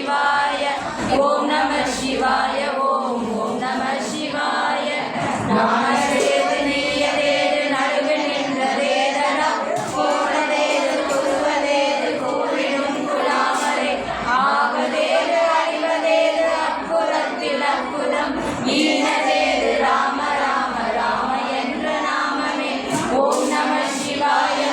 शिवाय। ॐ नमः शिवाय ॐ ॐ नमः शिवाय। नमस्ते ஈனதேது ராம ராம ராம என்ற நாமமே ஓம் நம சிவாய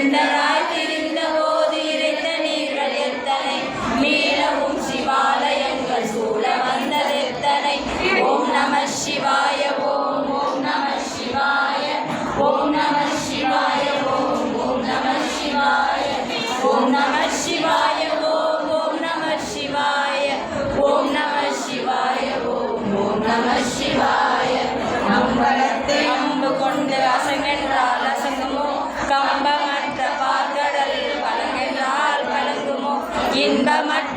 இருண்டராய் தெரிந்த போது இறைந்த நீங்கள் எத்தனை? மீளவும் சிவாலயங்கள் சூழ வந்தது எத்தனை? ஓம் நம சிவாய ஓம் ஓம் நம சிவாய ஓம் நம சிவாய ஓம் ஓம் நம சிவாய ஓம் நம சிவாய ஓம் ஓம் நம சிவாய ஓம் நம Selamat